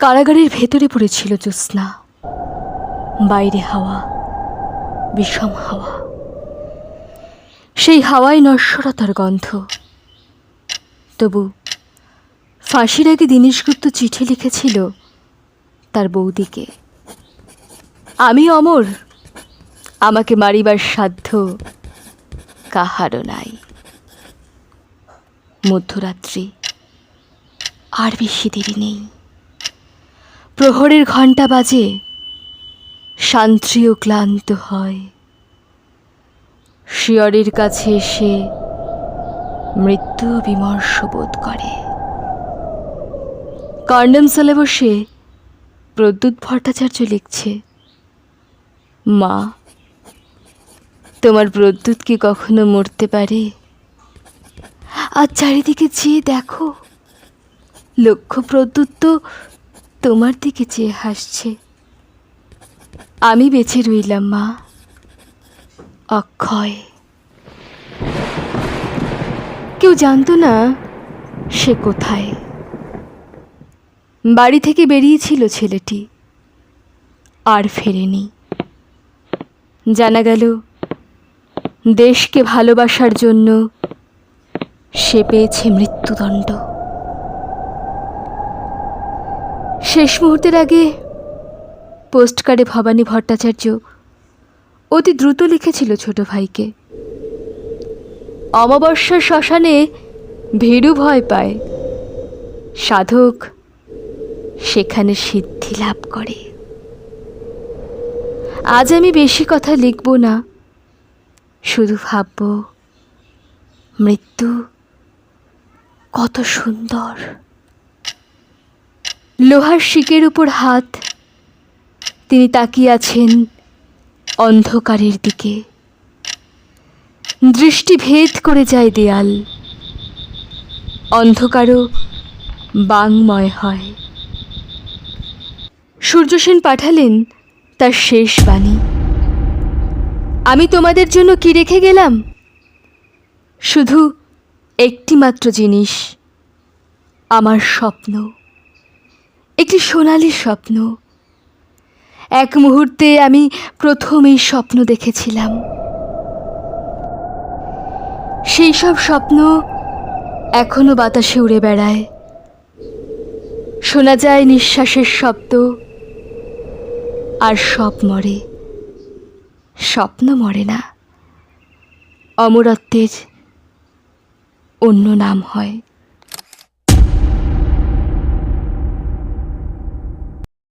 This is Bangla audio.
কারাগারের ভেতরে পড়েছিল জ্যোৎস্না। বাইরে হাওয়া, বিষম হাওয়া। সেই হাওয়ায় নশ্বরতার গন্ধ। তবু ফাঁসির আগে দীনেশ গুপ্ত চিঠি লিখেছিল তার বৌদিকে। আমি অমর, আমাকে মারিবার সাধ্য কাহারও নাই। মধ্যরাত্রি, আর বেশি দেরি নেই। প্রহরের ঘণ্টা বাজে। শান্ত্রীও ক্লান্ত হয়। শিয়রের কাছে এসে মৃত্যু বিমর্ষ বোধ করে। কন্ডমসালে বসে প্রদ্যুৎ ভট্টাচার্য লিখছে, মা, তোমার প্রদ্যুৎ কি কখনো মরতে পারে? আর চারিদিকে চেয়ে দেখো, লক্ষ্য প্রদ্যুৎ তো তোমার দিকে চেয়ে হাসছে। আমি বেঁচে রইলাম, মা। অক্ষয়। কেউ জানতো না সে কোথায়। বাড়ি থেকে বেরিয়েছিল ছেলেটি, আর ফেরেনি। জানা গেল, দেশকে ভালোবাসার জন্য সে পেয়েছে মৃত্যুদণ্ড। শেষ মুহূর্তের আগে পোস্টকার্ডে ভবানী ভট্টাচার্য অতি দ্রুত লিখেছিল ছোট ভাইকে। অমাবস্যার শ্মশানে ভীরু ভয় পায়। সাধক সেখানে সিদ্ধি লাভ করে। আজ আমি বেশি কথা লিখব না, শুধু ভাবব মৃত্যু কত সুন্দর। লোহার শিকের উপর হাত। তিনি তাকিয়ে আছেন অন্ধকারের দিকে। দৃষ্টি ভেদ করে যায় দেয়াল। অন্ধকারও বাংময় হয়। সূর্যসেন পাঠালেন তার শেষ বাণী। আমি তোমাদের জন্য কি রেখে গেলাম? শুধু একটিমাত্র জিনিস, আমার স্বপ্ন। একটি সোনালি স্বপ্ন। এক মুহূর্তে আমি প্রথম এই স্বপ্ন দেখেছিলাম। সেই সব স্বপ্ন এখনও বাতাসে উড়ে বেড়ায়। শোনা যায় নিঃশ্বাসের শব্দ, আর সব মরে। স্বপ্ন মরে না। অমরত্বের অন্য নাম হয়।